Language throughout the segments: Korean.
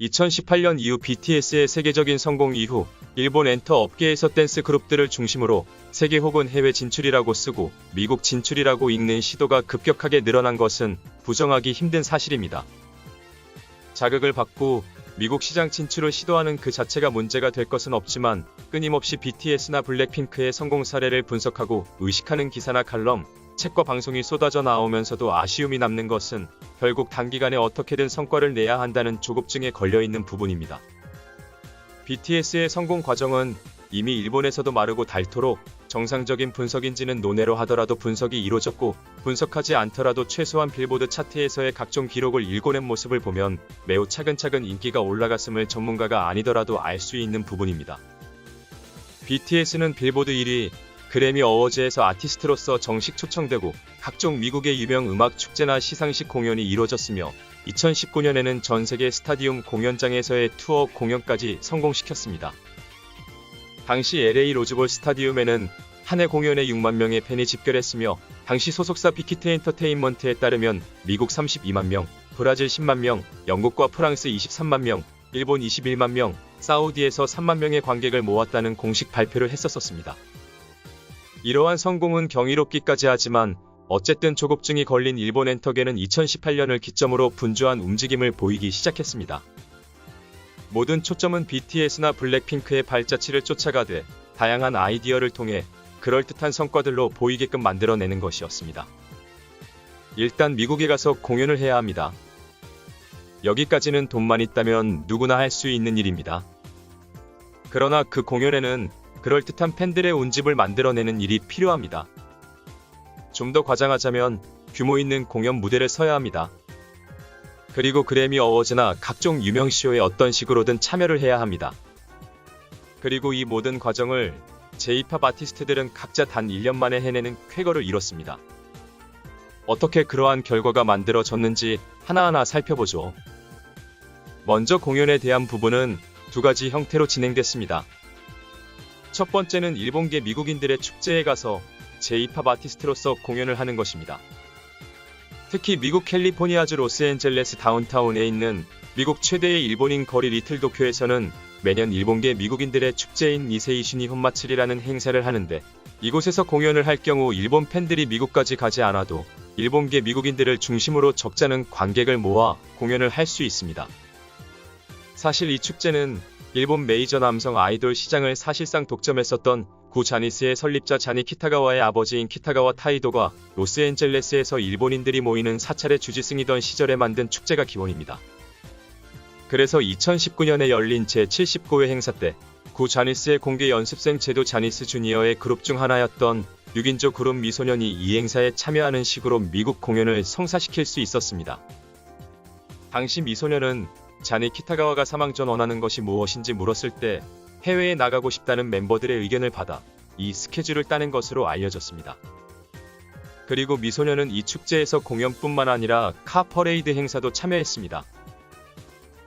2018년 이후 BTS의 세계적인 성공 이후 일본 엔터 업계에서 댄스 그룹들을 중심으로 세계 혹은 해외 진출이라고 쓰고 미국 진출이라고 읽는 시도가 급격하게 늘어난 것은 부정하기 힘든 사실입니다. 자극을 받고 미국 시장 진출을 시도하는 그 자체가 문제가 될 것은 없지만 끊임없이 BTS나 블랙핑크의 성공 사례를 분석하고 의식하는 기사나 칼럼, 책과 방송이 쏟아져 나오면서도 아쉬움이 남는 것은 결국 단기간에 어떻게든 성과를 내야 한다는 조급증에 걸려 있는 부분입니다. BTS의 성공 과정은 이미 일본에서도 마르고 닳도록 정상적인 분석인지는 논외로 하더라도 분석이 이루어졌고 분석하지 않더라도 최소한 빌보드 차트에서의 각종 기록을 읽어낸 모습을 보면 매우 차근차근 인기가 올라갔음을 전문가가 아니더라도 알 수 있는 부분입니다. BTS는 빌보드 1위, 그래미 어워즈에서 아티스트로서 정식 초청되고 각종 미국의 유명 음악 축제나 시상식 공연이 이루어졌으며 2019년에는 전 세계 스타디움 공연장에서의 투어 공연까지 성공시켰습니다. 당시 LA 로즈볼 스타디움에는 한 해 공연에 6만 명의 팬이 집결했으며 당시 소속사 빅히트 엔터테인먼트에 따르면 미국 32만 명, 브라질 10만 명, 영국과 프랑스 23만 명, 일본 21만 명, 사우디에서 3만 명의 관객을 모았다는 공식 발표를 했었습니다. 이러한 성공은 경이롭기까지 하지만 어쨌든 조급증이 걸린 일본 엔터계는 2018년을 기점으로 분주한 움직임을 보이기 시작했습니다. 모든 초점은 BTS나 블랙핑크의 발자취를 쫓아가되 다양한 아이디어를 통해 그럴듯한 성과들로 보이게끔 만들어내는 것이었습니다. 일단 미국에 가서 공연을 해야 합니다. 여기까지는 돈만 있다면 누구나 할 수 있는 일입니다. 그러나 그 공연에는 그럴듯한 팬들의 운집을 만들어내는 일이 필요합니다. 좀 더 과장하자면 규모 있는 공연 무대를 서야 합니다. 그리고 그래미 어워즈나 각종 유명 쇼에 어떤 식으로든 참여를 해야 합니다. 그리고 이 모든 과정을 J-팝 아티스트들은 각자 단 1년 만에 해내는 쾌거를 이뤘습니다. 어떻게 그러한 결과가 만들어졌는지 하나하나 살펴보죠. 먼저 공연에 대한 부분은 두 가지 형태로 진행됐습니다. 첫 번째는 일본계 미국인들의 축제에 가서 J-팝 아티스트로서 공연을 하는 것입니다. 특히 미국 캘리포니아주 로스앤젤레스 다운타운에 있는 미국 최대의 일본인 거리 리틀 도쿄에서는 매년 일본계 미국인들의 축제인 니세이슈니 혼마츠리라는 행사를 하는데 이곳에서 공연을 할 경우 일본 팬들이 미국까지 가지 않아도 일본계 미국인들을 중심으로 적잖은 관객을 모아 공연을 할 수 있습니다. 사실 이 축제는 일본 메이저 남성 아이돌 시장을 사실상 독점했었던 구 자니스의 설립자 자니 키타가와의 아버지인 키타가와 타이도가 로스앤젤레스에서 일본인들이 모이는 사찰의 주지승이던 시절에 만든 축제가 기원입니다. 그래서 2019년에 열린 제79회 행사 때 구 자니스의 공개 연습생 제도 자니스 주니어의 그룹 중 하나였던 6인조 그룹 미소년이 이 행사에 참여하는 식으로 미국 공연을 성사시킬 수 있었습니다. 당시 미소년은 자니 키타가와가 사망 전 원하는 것이 무엇인지 물었을 때 해외에 나가고 싶다는 멤버들의 의견을 받아 이 스케줄을 따낸 것으로 알려졌습니다. 그리고 미소년은 이 축제에서 공연뿐만 아니라 카 퍼레이드 행사도 참여했습니다.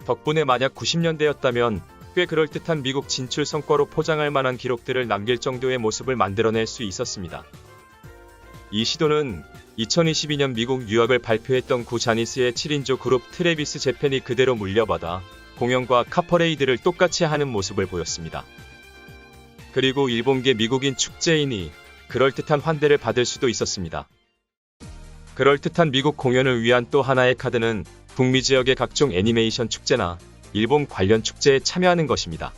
덕분에 만약 90년대였다면 꽤 그럴듯한 미국 진출 성과로 포장할 만한 기록들을 남길 정도의 모습을 만들어낼 수 있었습니다. 이 시도는 2022년 미국 유학을 발표했던 구 자니스의 7인조 그룹 트레비스 재팬이 그대로 물려받아 공연과 카퍼레이드를 똑같이 하는 모습을 보였습니다. 그리고 일본계 미국인 축제인이 그럴듯한 환대를 받을 수도 있었습니다. 그럴듯한 미국 공연을 위한 또 하나의 카드는 북미 지역의 각종 애니메이션 축제나 일본 관련 축제에 참여하는 것입니다.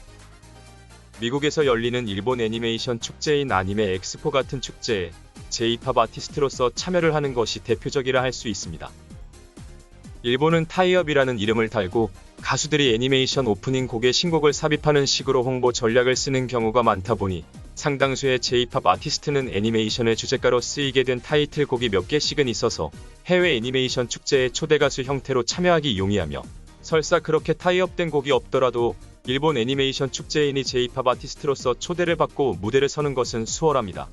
미국에서 열리는 일본 애니메이션 축제인 아니메 엑스포 같은 축제에 J-팝 아티스트로서 참여를 하는 것이 대표적이라 할 수 있습니다. 일본은 타이업이라는 이름을 달고 가수들이 애니메이션 오프닝 곡에 신곡을 삽입하는 식으로 홍보 전략을 쓰는 경우가 많다 보니 상당수의 J-팝 아티스트는 애니메이션의 주제가로 쓰이게 된 타이틀곡이 몇 개씩은 있어서 해외 애니메이션 축제의 초대 가수 형태로 참여하기 용이하며 설사 그렇게 타이업된 곡이 없더라도 일본 애니메이션 축제인이 J-팝 아티스트로서 초대를 받고 무대를 서는 것은 수월합니다.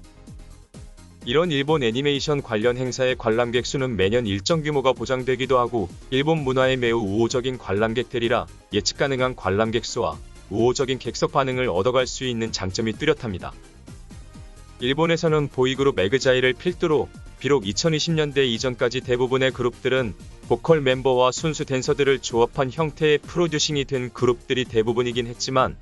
이런 일본 애니메이션 관련 행사의 관람객 수는 매년 일정 규모가 보장되기도 하고 일본 문화에 매우 우호적인 관람객들이라 예측 가능한 관람객 수와 우호적인 객석 반응을 얻어갈 수 있는 장점이 뚜렷합니다. 일본에서는 보이그룹 에그자이를 필두로 비록 2020년대 이전까지 대부분의 그룹들은 보컬 멤버와 순수 댄서들을 조합한 형태의 프로듀싱이 된 그룹들이 대부분이긴 했지만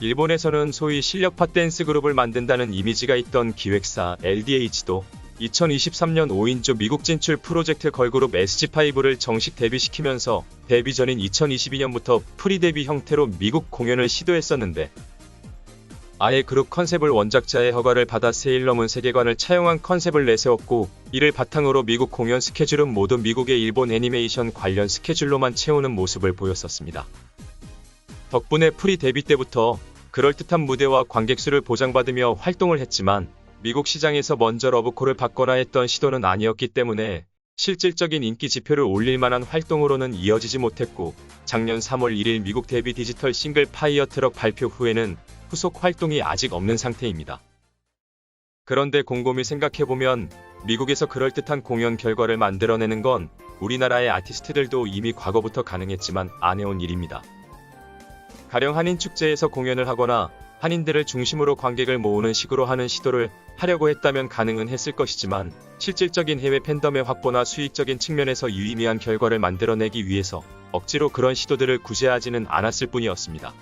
일본에서는 소위 실력파 댄스 그룹을 만든다는 이미지가 있던 기획사 LDH도 2023년 5인조 미국 진출 프로젝트 걸그룹 SG5를 정식 데뷔시키면서 데뷔 전인 2022년부터 프리 데뷔 형태로 미국 공연을 시도했었는데 아예 그룹 컨셉을 원작자의 허가를 받아 세일러문 세계관을 차용한 컨셉을 내세웠고 이를 바탕으로 미국 공연 스케줄은 모두 미국의 일본 애니메이션 관련 스케줄로만 채우는 모습을 보였었습니다. 덕분에 프리 데뷔 때부터 그럴듯한 무대와 관객수를 보장받으며 활동을 했지만 미국 시장에서 먼저 러브콜을 받거나 했던 시도는 아니었기 때문에 실질적인 인기 지표를 올릴 만한 활동으로는 이어지지 못했고 작년 3월 1일 미국 데뷔 디지털 싱글 파이어 트럭 발표 후에는 후속 활동이 아직 없는 상태입니다. 그런데 곰곰이 생각해보면 미국에서 그럴듯한 공연 결과를 만들어내는 건 우리나라의 아티스트들도 이미 과거부터 가능했지만 안 해온 일입니다. 가령 한인 축제에서 공연을 하거나 한인들을 중심으로 관객을 모으는 식으로 하는 시도를 하려고 했다면 가능은 했을 것이지만 실질적인 해외 팬덤의 확보나 수익적인 측면에서 유의미한 결과를 만들어내기 위해서 억지로 그런 시도들을 구제하지는 않았을 뿐이었습니다.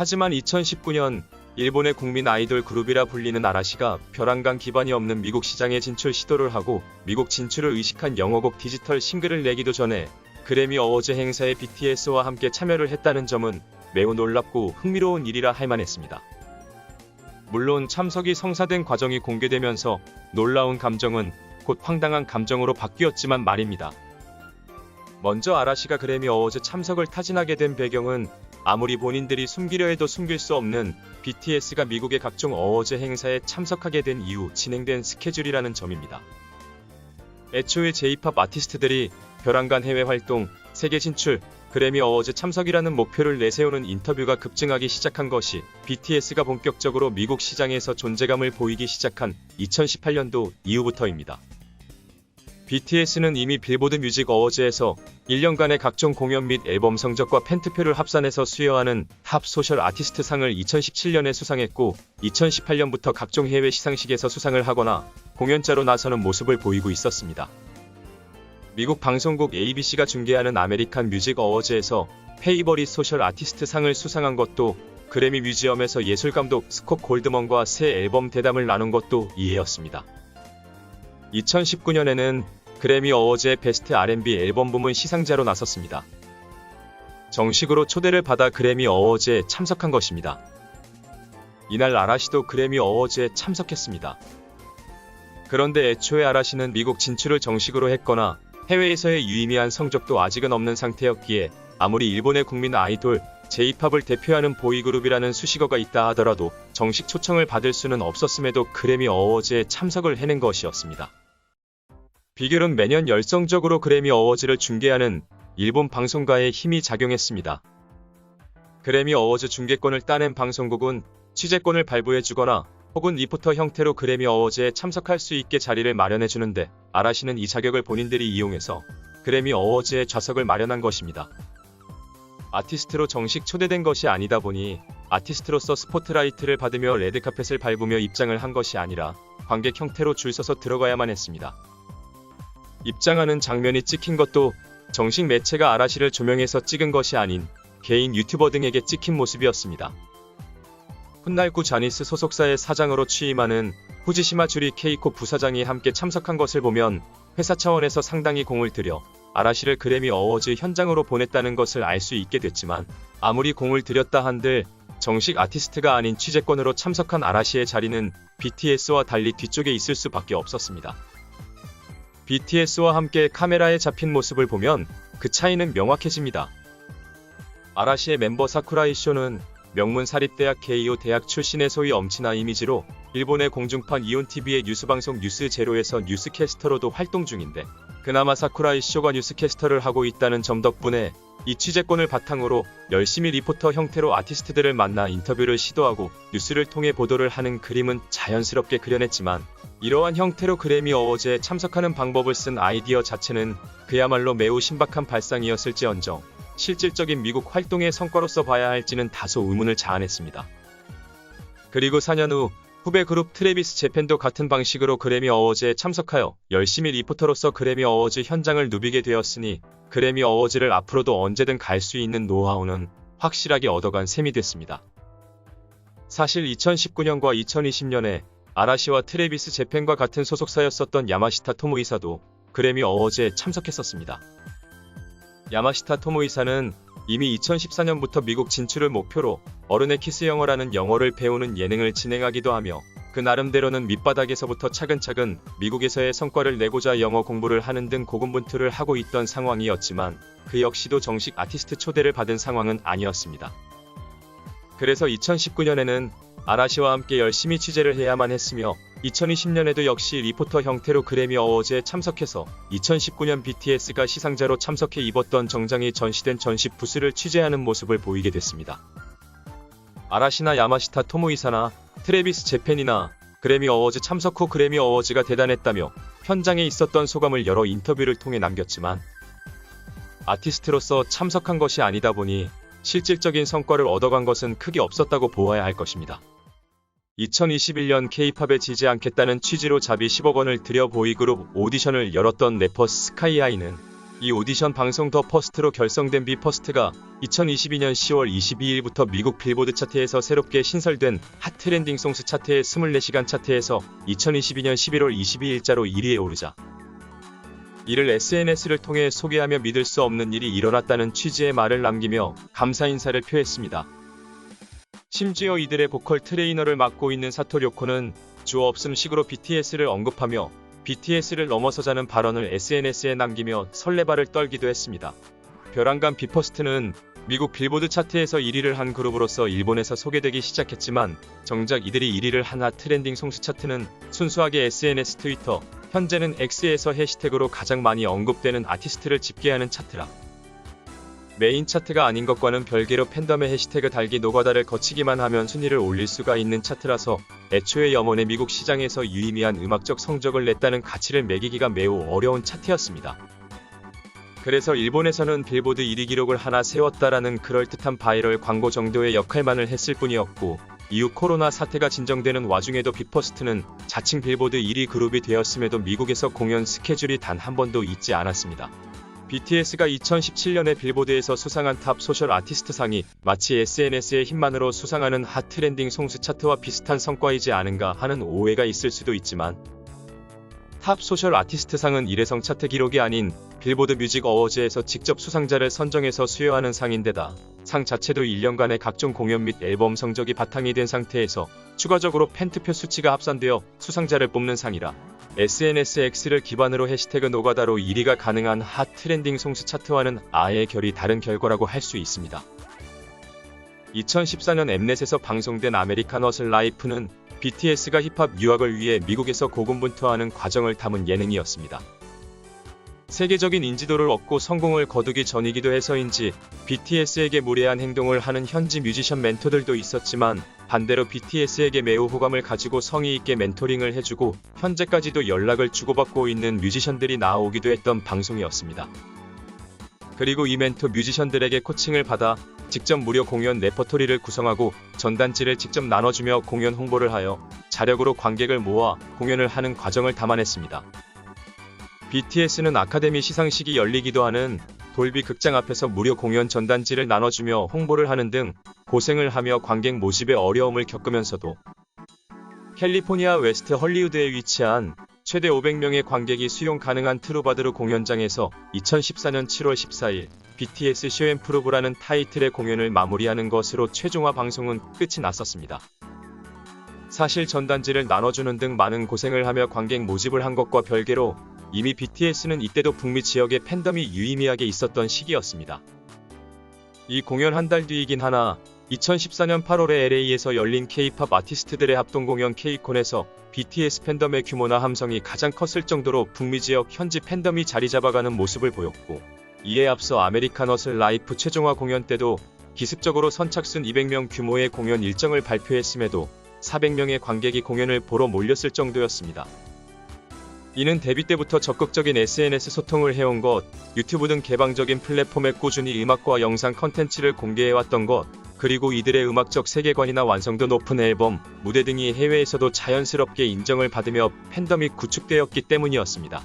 하지만 2019년 일본의 국민 아이돌 그룹이라 불리는 아라시가 벼랑간 기반이 없는 미국 시장에 진출 시도를 하고 미국 진출을 의식한 영어곡 디지털 싱글을 내기도 전에 그래미 어워즈 행사에 BTS와 함께 참여를 했다는 점은 매우 놀랍고 흥미로운 일이라 할 만했습니다. 물론 참석이 성사된 과정이 공개되면서 놀라운 감정은 곧 황당한 감정으로 바뀌었지만 말입니다. 먼저 아라시가 그래미 어워즈 참석을 타진하게 된 배경은 아무리 본인들이 숨기려 해도 숨길 수 없는 BTS가 미국의 각종 어워즈 행사에 참석하게 된 이후 진행된 스케줄이라는 점입니다. 애초에 J-팝 아티스트들이 벼랑간 해외 활동, 세계 진출, 그래미 어워즈 참석이라는 목표를 내세우는 인터뷰가 급증하기 시작한 것이 BTS가 본격적으로 미국 시장에서 존재감을 보이기 시작한 2018년도 이후부터입니다. BTS는 이미 빌보드 뮤직 어워즈에서 1년간의 각종 공연 및 앨범 성적과 팬투표를 합산해서 수여하는 탑 소셜 아티스트 상을 2017년에 수상했고 2018년부터 각종 해외 시상식에서 수상을 하거나 공연자로 나서는 모습을 보이고 있었습니다. 미국 방송국 ABC가 중계하는 아메리칸 뮤직 어워즈에서 페이버리 소셜 아티스트 상을 수상한 것도 그래미 뮤지엄에서 예술감독 스콧 골드먼과 새 앨범 대담을 나눈 것도 이해였습니다. 2019년에는 그래미 어워즈의 베스트 R&B 앨범 부문 시상자로 나섰습니다. 정식으로 초대를 받아 그래미 어워즈에 참석한 것입니다. 이날 아라시도 그래미 어워즈에 참석했습니다. 그런데 애초에 아라시는 미국 진출을 정식으로 했거나 해외에서의 유의미한 성적도 아직은 없는 상태였기에 아무리 일본의 국민 아이돌 J-팝을 대표하는 보이그룹이라는 수식어가 있다 하더라도 정식 초청을 받을 수는 없었음에도 그래미 어워즈에 참석을 해낸 것이었습니다. 비결은 매년 열성적으로 그래미 어워즈를 중계하는 일본 방송가의 힘이 작용했습니다. 그래미 어워즈 중계권을 따낸 방송국은 취재권을 발부해주거나 혹은 리포터 형태로 그래미 어워즈에 참석할 수 있게 자리를 마련해주는데 아라시는 이 자격을 본인들이 이용해서 그래미 어워즈에 좌석을 마련한 것입니다. 아티스트로 정식 초대된 것이 아니다 보니 아티스트로서 스포트라이트를 받으며 레드카펫을 밟으며 입장을 한 것이 아니라 관객 형태로 줄 서서 들어가야만 했습니다. 입장하는 장면이 찍힌 것도 정식 매체가 아라시를 조명해서 찍은 것이 아닌 개인 유튜버 등에게 찍힌 모습이었습니다. 훗날구 자니스 소속사의 사장으로 취임하는 후지시마 주리 케이코 부사장이 함께 참석한 것을 보면 회사 차원에서 상당히 공을 들여 아라시를 그래미 어워즈 현장으로 보냈다는 것을 알 수 있게 됐지만 아무리 공을 들였다 한들 정식 아티스트가 아닌 취재권으로 참석한 아라시의 자리는 BTS와 달리 뒤쪽에 있을 수밖에 없었습니다. BTS와 함께 카메라에 잡힌 모습을 보면 그 차이는 명확해집니다. 아라시의 멤버 사쿠라이 쇼는 명문 사립대학 케이오 대학 출신의 소위 엄친아 이미지로 일본의 공중파 이온TV의 뉴스방송 뉴스제로에서 뉴스캐스터로도 활동 중인데 그나마 사쿠라이 쇼가 뉴스캐스터를 하고 있다는 점 덕분에 이 취재권을 바탕으로 열심히 리포터 형태로 아티스트들을 만나 인터뷰를 시도하고 뉴스를 통해 보도를 하는 그림은 자연스럽게 그려냈지만 이러한 형태로 그래미 어워즈에 참석하는 방법을 쓴 아이디어 자체는 그야말로 매우 신박한 발상이었을지언정 실질적인 미국 활동의 성과로서 봐야 할지는 다소 의문을 자아냈습니다. 그리고 4년 후 후배 그룹 트레비스 재팬도 같은 방식으로 그래미 어워즈에 참석하여 열심히 리포터로서 그래미 어워즈 현장을 누비게 되었으니 그래미 어워즈를 앞으로도 언제든 갈 수 있는 노하우는 확실하게 얻어간 셈이 됐습니다. 사실 2019년과 2020년에 아라시와 트레비스 재팬과 같은 소속사였었던 야마시타 토모이사도 그래미 어워즈에 참석했었습니다. 야마시타 토모이사는 이미 2014년부터 미국 진출을 목표로 어른의 키스 영어라는 영어를 배우는 예능을 진행하기도 하며 그 나름대로는 밑바닥에서부터 차근차근 미국에서의 성과를 내고자 영어 공부를 하는 등 고군분투를 하고 있던 상황이었지만 그 역시도 정식 아티스트 초대를 받은 상황은 아니었습니다. 그래서 2019년에는 아라시와 함께 열심히 취재를 해야만 했으며 2020년에도 역시 리포터 형태로 그래미 어워즈에 참석해서 2019년 BTS가 시상자로 참석해 입었던 정장이 전시된 전시 부스를 취재하는 모습을 보이게 됐습니다. 아라시나 야마시타 토모이사나 트레비스 제펜이나 그래미 어워즈 참석 후 그래미 어워즈가 대단했다며 현장에 있었던 소감을 여러 인터뷰를 통해 남겼지만 아티스트로서 참석한 것이 아니다 보니 실질적인 성과를 얻어간 것은 크게 없었다고 보아야 할 것입니다. 2021년 K-팝에 지지 않겠다는 취지로 자비 10억 원을 들여 보이그룹 오디션을 열었던 래퍼 스카이아이는 이 오디션 방송 더 퍼스트로 결성된 비퍼스트가 2022년 10월 22일부터 미국 빌보드 차트에서 새롭게 신설된 핫 트렌딩 송스 차트의 24시간 차트에서 2022년 11월 22일자로 1위에 오르자 이를 SNS를 통해 소개하며 믿을 수 없는 일이 일어났다는 취지의 말을 남기며 감사 인사를 표했습니다. 심지어 이들의 보컬 트레이너를 맡고 있는 사토료코는 주어 없음 식으로 BTS를 언급하며 BTS를 넘어서자는 발언을 SNS에 남기며 설레발을 떨기도 했습니다. 벼랑간 비퍼스트는 미국 빌보드 차트에서 1위를 한 그룹으로서 일본에서 소개되기 시작했지만 정작 이들이 1위를 한 핫 트렌딩 송수 차트는 순수하게 SNS 트위터, 현재는 X에서 해시태그로 가장 많이 언급되는 아티스트를 집계하는 차트라. 메인 차트가 아닌 것과는 별개로 팬덤의 해시태그 달기 노가다를 거치기만 하면 순위를 올릴 수가 있는 차트라서 애초에 염원의 미국 시장에서 유의미한 음악적 성적을 냈다는 가치를 매기기가 매우 어려운 차트였습니다. 그래서 일본에서는 빌보드 1위 기록을 하나 세웠다라는 그럴듯한 바이럴 광고 정도의 역할만을 했을 뿐이었고 이후 코로나 사태가 진정되는 와중에도 빅퍼스트는 자칭 빌보드 1위 그룹이 되었음에도 미국에서 공연 스케줄이 단 한 번도 있지 않았습니다. BTS가 2017년에 빌보드에서 수상한 탑 소셜 아티스트 상이 마치 SNS의 힘만으로 수상하는 핫 트렌딩 송수 차트와 비슷한 성과이지 않은가 하는 오해가 있을 수도 있지만 탑 소셜 아티스트 상은 일회성 차트 기록이 아닌 빌보드 뮤직 어워즈에서 직접 수상자를 선정해서 수여하는 상인데다 상 자체도 1년간의 각종 공연 및 앨범 성적이 바탕이 된 상태에서 추가적으로 팬투표 수치가 합산되어 수상자를 뽑는 상이라 SNSX를 기반으로 해시태그 노가다로 1위가 가능한 핫 트렌딩 송수 차트와는 아예 결이 다른 결과라고 할 수 있습니다. 2014년 엠넷에서 방송된 아메리칸 어슬 라이프는 BTS가 힙합 유학을 위해 미국에서 고군분투하는 과정을 담은 예능이었습니다. 세계적인 인지도를 얻고 성공을 거두기 전이기도 해서인지 BTS에게 무례한 행동을 하는 현지 뮤지션 멘토들도 있었지만 반대로 BTS에게 매우 호감을 가지고 성의 있게 멘토링을 해주고 현재까지도 연락을 주고받고 있는 뮤지션들이 나오기도 했던 방송이었습니다. 그리고 이 멘토 뮤지션들에게 코칭을 받아 직접 무료 공연 레퍼토리를 구성하고 전단지를 직접 나눠주며 공연 홍보를 하여 자력으로 관객을 모아 공연을 하는 과정을 담아냈습니다. BTS는 아카데미 시상식이 열리기도 하는 돌비 극장 앞에서 무료 공연 전단지를 나눠주며 홍보를 하는 등 고생을 하며 관객 모집에 어려움을 겪으면서도 캘리포니아 웨스트 헐리우드에 위치한 최대 500명의 관객이 수용 가능한 트루바드르 공연장에서 2014년 7월 14일 BTS 쇼앤프루브라는 타이틀의 공연을 마무리하는 것으로 최종화 방송은 끝이 났었습니다. 사실 전단지를 나눠주는 등 많은 고생을 하며 관객 모집을 한 것과 별개로 이미 BTS는 이때도 북미 지역에 팬덤이 유의미하게 있었던 시기였습니다. 이 공연 한 달 뒤이긴 하나 2014년 8월에 LA에서 열린 K-팝 아티스트들의 합동 공연 K-콘에서 BTS 팬덤의 규모나 함성이 가장 컸을 정도로 북미 지역 현지 팬덤이 자리 잡아가는 모습을 보였고 이에 앞서 아메리카너슬 라이프 최종화 공연 때도 기습적으로 선착순 200명 규모의 공연 일정을 발표했음에도 400명의 관객이 공연을 보러 몰렸을 정도였습니다. 이는 데뷔 때부터 적극적인 SNS 소통을 해온 것, 유튜브 등 개방적인 플랫폼에 꾸준히 음악과 영상 컨텐츠를 공개해왔던 것, 그리고 이들의 음악적 세계관이나 완성도 높은 앨범, 무대 등이 해외에서도 자연스럽게 인정을 받으며 팬덤이 구축되었기 때문이었습니다.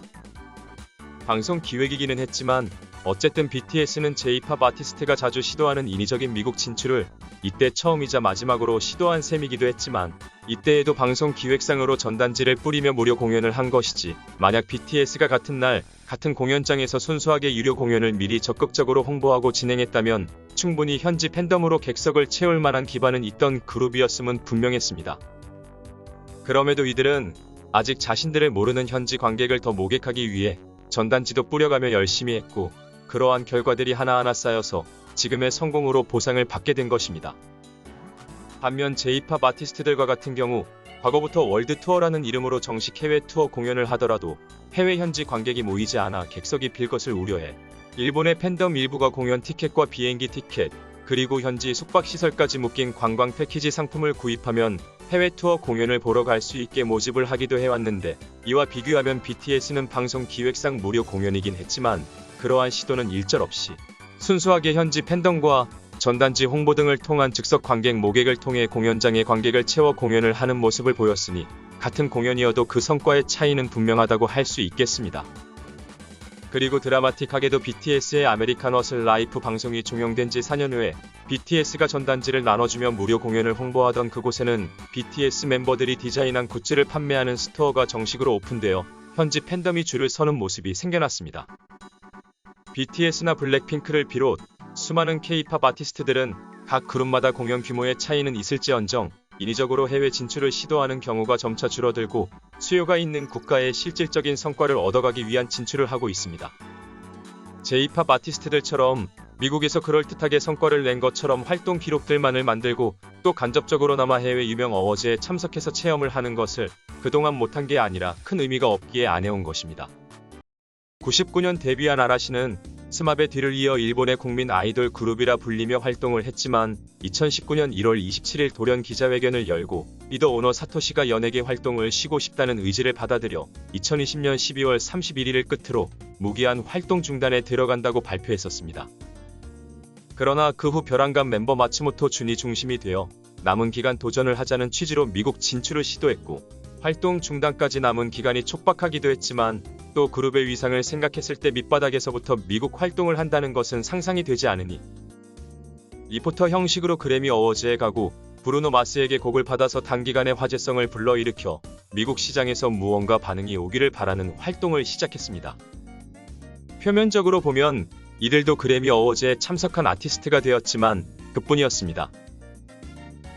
방송 기획이기는 했지만 어쨌든 BTS는 J-팝 아티스트가 자주 시도하는 인위적인 미국 진출을 이때 처음이자 마지막으로 시도한 셈이기도 했지만 이때에도 방송 기획상으로 전단지를 뿌리며 무료 공연을 한 것이지 만약 BTS가 같은 날 같은 공연장에서 순수하게 유료 공연을 미리 적극적으로 홍보하고 진행했다면 충분히 현지 팬덤으로 객석을 채울 만한 기반은 있던 그룹이었음은 분명했습니다. 그럼에도 이들은 아직 자신들을 모르는 현지 관객을 더 모객하기 위해 전단지도 뿌려가며 열심히 했고 그러한 결과들이 하나하나 쌓여서 지금의 성공으로 보상을 받게 된 것입니다. 반면 J-팝 아티스트들과 같은 경우 과거부터 월드 투어라는 이름으로 정식 해외 투어 공연을 하더라도 해외 현지 관객이 모이지 않아 객석이 빌 것을 우려해 일본의 팬덤 일부가 공연 티켓과 비행기 티켓 그리고 현지 숙박 시설까지 묶인 관광 패키지 상품을 구입하면 해외 투어 공연을 보러 갈 수 있게 모집을 하기도 해왔는데 이와 비교하면 BTS는 방송 기획상 무료 공연이긴 했지만 그러한 시도는 일절 없이 순수하게 현지 팬덤과 전단지 홍보 등을 통한 즉석 관객 모객을 통해 공연장의 관객을 채워 공연을 하는 모습을 보였으니 같은 공연이어도 그 성과의 차이는 분명하다고 할 수 있겠습니다. 그리고 드라마틱하게도 BTS의 아메리칸 워슬 라이프 방송이 종영된 지 4년 후에 BTS가 전단지를 나눠주며 무료 공연을 홍보하던 그곳에는 BTS 멤버들이 디자인한 굿즈를 판매하는 스토어가 정식으로 오픈되어 현지 팬덤이 줄을 서는 모습이 생겨났습니다. BTS나 블랙핑크를 비롯 수많은 K-팝 아티스트들은 각 그룹마다 공연 규모의 차이는 있을지언정 인위적으로 해외 진출을 시도하는 경우가 점차 줄어들고 수요가 있는 국가의 실질적인 성과를 얻어가기 위한 진출을 하고 있습니다. J-팝 아티스트들처럼 미국에서 그럴듯하게 성과를 낸 것처럼 활동 기록들만을 만들고 또 간접적으로나마 해외 유명 어워즈에 참석해서 체험을 하는 것을 그동안 못한 게 아니라 큰 의미가 없기에 안 해온 것입니다. 99년 데뷔한 아라시는 스마베 뒤를 이어 일본의 국민 아이돌 그룹이라 불리며 활동을 했지만 2019년 1월 27일 돌연 기자회견을 열고 리더 오너 사토시가 연예계 활동을 쉬고 싶다는 의지를 받아들여 2020년 12월 31일을 끝으로 무기한 활동 중단에 들어간다고 발표했었습니다. 그러나 그 후 벼랑간 멤버 마츠모토 준이 중심이 되어 남은 기간 도전을 하자는 취지로 미국 진출을 시도했고 활동 중단까지 남은 기간이 촉박하기도 했지만 또 그룹의 위상을 생각했을 때 밑바닥에서부터 미국 활동을 한다는 것은 상상이 되지 않으니 리포터 형식으로 그래미 어워즈에 가고 브루노 마스에게 곡을 받아서 단기간에 화제성을 불러일으켜 미국 시장에서 무언가 반응이 오기를 바라는 활동을 시작했습니다. 표면적으로 보면 이들도 그래미 어워즈에 참석한 아티스트가 되었지만 그뿐이었습니다.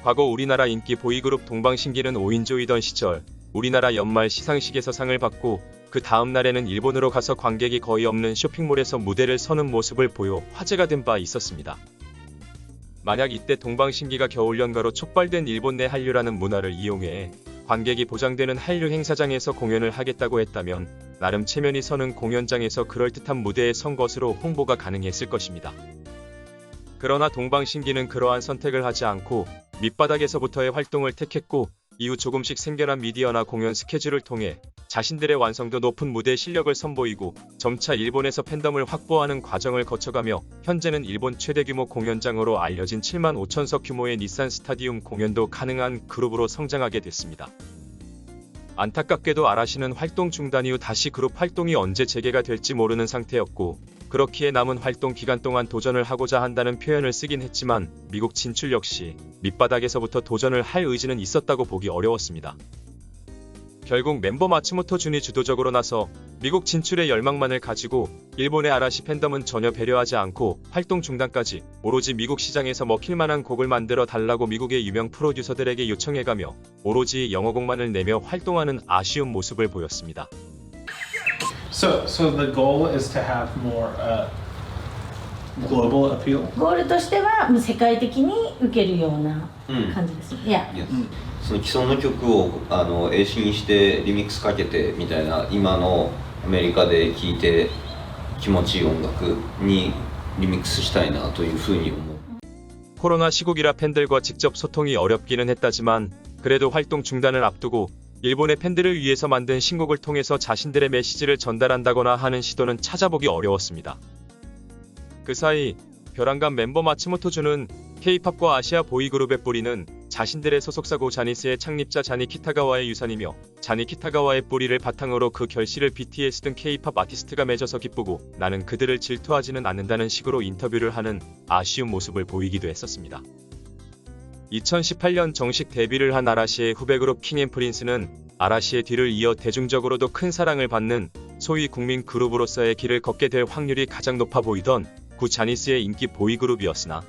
과거 우리나라 인기 보이그룹 동방신기는 5인조이던 시절 우리나라 연말 시상식에서 상을 받고 그 다음 날에는 일본으로 가서 관객이 거의 없는 쇼핑몰에서 무대를 서는 모습을 보여 화제가 된 바 있었습니다. 만약 이때 동방신기가 겨울연가로 촉발된 일본 내 한류라는 문화를 이용해 관객이 보장되는 한류 행사장에서 공연을 하겠다고 했다면 나름 체면이 서는 공연장에서 그럴듯한 무대에 선 것으로 홍보가 가능했을 것입니다. 그러나 동방신기는 그러한 선택을 하지 않고 밑바닥에서부터의 활동을 택했고 이후 조금씩 생겨난 미디어나 공연 스케줄을 통해 자신들의 완성도 높은 무대 실력을 선보이고 점차 일본에서 팬덤을 확보하는 과정을 거쳐가며 현재는 일본 최대 규모 공연장으로 알려진 7만 5천석 규모의 닛산 스타디움 공연도 가능한 그룹으로 성장하게 됐습니다. 안타깝게도 아라시는 활동 중단 이후 다시 그룹 활동이 언제 재개가 될지 모르는 상태였고 그렇기에 남은 활동 기간 동안 도전을 하고자 한다는 표현을 쓰긴 했지만 미국 진출 역시 밑바닥에서부터 도전을 할 의지는 있었다고 보기 어려웠습니다. 결국 멤버 마츠모토 준이 주도적으로 나서 미국 진출의 열망만을 가지고 일본의 아라시 팬덤은 전혀 배려하지 않고 활동 중단까지 오로지 미국 시장에서 먹힐 만한 곡을 만들어 달라고 미국의 유명 프로듀서들에게 요청해가며 오로지 영어곡만을 내며 활동하는 아쉬운 모습을 보였습니다. So, so the goal is to have more uh, global appeal. ゴールとしてはもう世界的に受けるようなうん感じです。いや、 Yes その既存の曲をあの英詞にしてリミックスかけてみたいな今のアメリカで聴いて気持ちいい音楽にリミックスしたいなというふうに思う 코로나 시국이라 팬들과 직접 소통이 어렵기는 했다지만 그래도 활동 중단을 앞두고 일본의 팬들을 위해서 만든 신곡을 통해서 자신들의 메시지를 전달한다거나 하는 시도는 찾아보기 어려웠습니다. 그 사이 벼랑간 멤버 마츠모토 주는 K-팝과 아시아 보이그룹의 뿌리는 자신들의 소속사 고 자니스의 창립자 자니 키타가와의 유산이며 자니 키타가와의 뿌리를 바탕으로 그 결실을 BTS 등 K-팝 아티스트가 맺어서 기쁘고 나는 그들을 질투하지는 않는다는 식으로 인터뷰를 하는 아쉬운 모습을 보이기도 했었습니다. 2018년 정식 데뷔를 한 아라시의 후배그룹 킹앤프린스는 아라시의 뒤를 이어 대중적으로도 큰 사랑을 받는 소위 국민 그룹으로서의 길을 걷게 될 확률이 가장 높아 보이던 구 자니스의 인기 보이그룹이었으나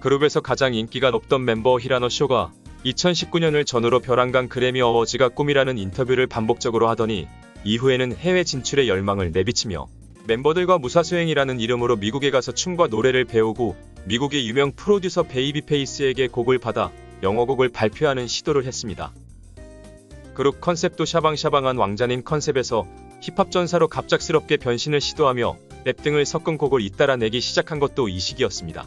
그룹에서 가장 인기가 높던 멤버 히라노 쇼가 2019년을 전후로 벼랑간 그래미 어워즈가 꿈이라는 인터뷰를 반복적으로 하더니 이후에는 해외 진출의 열망을 내비치며 멤버들과 무사수행이라는 이름으로 미국에 가서 춤과 노래를 배우고 미국의 유명 프로듀서 베이비페이스에게 곡을 받아 영어곡을 발표하는 시도를 했습니다. 그룹 컨셉도 샤방샤방한 왕자님 컨셉에서 힙합 전사로 갑작스럽게 변신을 시도하며 랩 등을 섞은 곡을 잇따라 내기 시작한 것도 이 시기였습니다.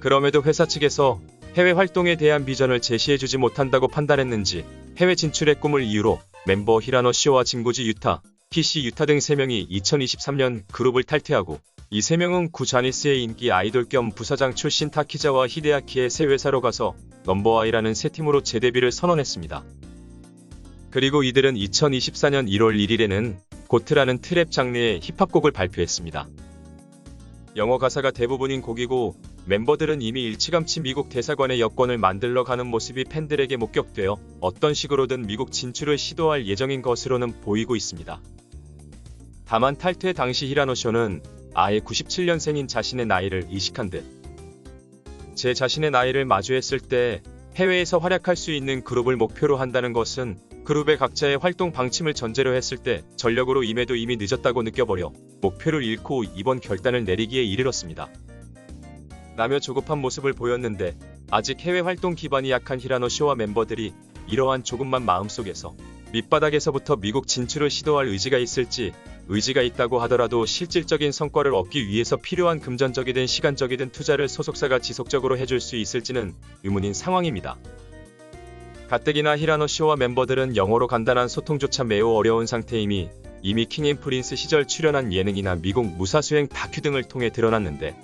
그럼에도 회사 측에서 해외 활동에 대한 비전을 제시해주지 못한다고 판단했는지 해외 진출의 꿈을 이유로 멤버 히라노 시오와 진구지 유타, 키시 유타 등 3명이 2023년 그룹을 탈퇴하고 이 3명은 구 자니스의 인기 아이돌 겸 부사장 출신 타키자와 히데아키의 새 회사로 가서 넘버아이라는 새 팀으로 재데뷔를 선언했습니다. 그리고 이들은 2024년 1월 1일에는 고트라는 트랩 장르의 힙합곡을 발표했습니다. 영어 가사가 대부분인 곡이고 멤버들은 이미 일찌감치 미국 대사관의 여권을 만들러 가는 모습이 팬들에게 목격되어 어떤 식으로든 미국 진출을 시도할 예정인 것으로는 보이고 있습니다. 다만 탈퇴 당시 히라노쇼는 아예 97년생인 자신의 나이를 의식한 듯. 제 자신의 나이를 마주했을 때 해외에서 활약할 수 있는 그룹을 목표로 한다는 것은 그룹의 각자의 활동 방침을 전제로 했을 때 전력으로 임해도 이미 늦었다고 느껴버려 목표를 잃고 이번 결단을 내리기에 이르렀습니다. 라며 조급한 모습을 보였는데 아직 해외 활동 기반이 약한 히라노 쇼와 멤버들이 이러한 조금만 마음속에서 밑바닥에서부터 미국 진출을 시도할 의지가 있을지 의지가 있다고 하더라도 실질적인 성과를 얻기 위해서 필요한 금전적이든 시간적이든 투자를 소속사가 지속적으로 해줄 수 있을지는 의문인 상황입니다. 가뜩이나 히라노 쇼와 멤버들은 영어로 간단한 소통조차 매우 어려운 상태임이 이미 킹앤프린스 시절 출연한 예능이나 미국 무사수행 다큐 등을 통해 드러났는데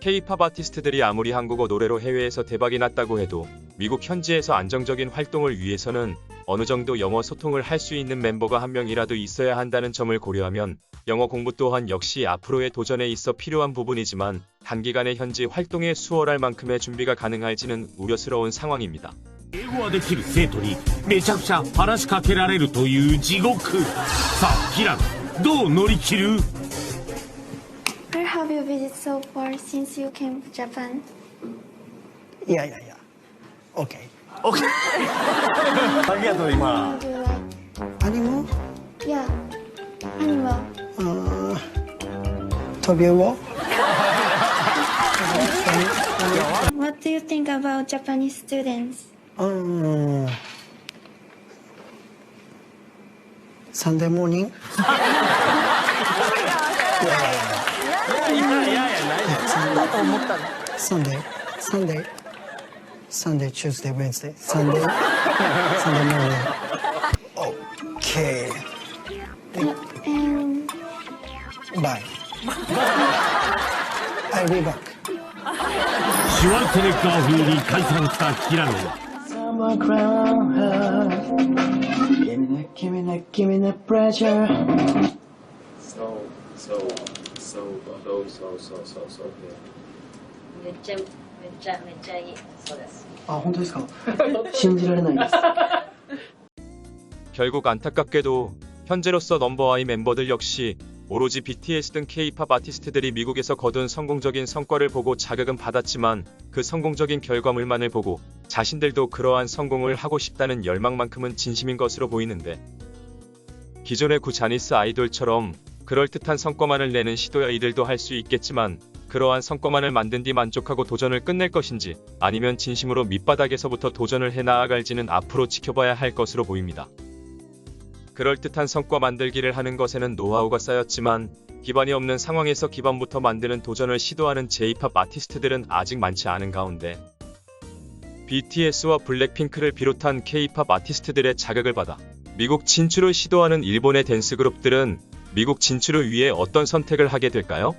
K-팝 아티스트들이 아무리 한국어 노래로 해외에서 대박이 났다고 해도 미국 현지에서 안정적인 활동을 위해서는 어느 정도 영어 소통을 할 수 있는 멤버가 한 명이라도 있어야 한다는 점을 고려하면 영어 공부 또한 역시 앞으로의 도전에 있어 필요한 부분이지만 단기간에 현지 활동에 수월할 만큼의 준비가 가능할지는 우려스러운 상황입니다. 英語はできる生徒にめちゃくちゃ話しかけられるという地獄さあ平野どう乗り切る Where have you visited so far since you came to Japan? Yeah, yeah, yeah. Okay. OK。ありがとう今。アニモ？いや、アニマ。トビオ？What do うん。サンデーモーニング。いやいやいやいやいや。サンデー。サンデー。Sunday, Tuesday, Wednesday, Sunday, Sunday morning. Okay, bye. I'll be back. シュワルツェネッガー風に解散した平野は Summer ground, give me that, give me that, give me that pressure. So, so, so, so, so, so, so, so, yeah. めっちゃめっちゃめっちゃいいそうですあ、本当ですか信じられないです。 결국 안타깝게도 현재로서 넘버아이 멤버들 역시 오로지 BTS 등 K-팝 아티스트들이 미국에서 거둔 성공적인 성과를 보고 자극은 받았지만 그 성공적인 결과물만을 보고 자신들도 그러한 성공을 하고 싶다는 열망만큼은 진심인 것으로 보이는데 기존의 구 자니스 아이돌처럼 그럴듯한 성과만을 내는 시도야 이들도 할 수 있겠지만 그러한 성과만을 만든 뒤 만족하고 도전을 끝낼 것인지 아니면 진심으로 밑바닥에서부터 도전을 해 나아갈지는 앞으로 지켜봐야 할 것으로 보입니다. 그럴듯한 성과 만들기를 하는 것에는 노하우가 쌓였지만 기반이 없는 상황에서 기반부터 만드는 도전을 시도하는 J-팝 아티스트들은 아직 많지 않은 가운데 BTS와 블랙핑크를 비롯한 K-팝 아티스트들의 자극을 받아 미국 진출을 시도하는 일본의 댄스 그룹들은 미국 진출을 위해 어떤 선택을 하게 될까요?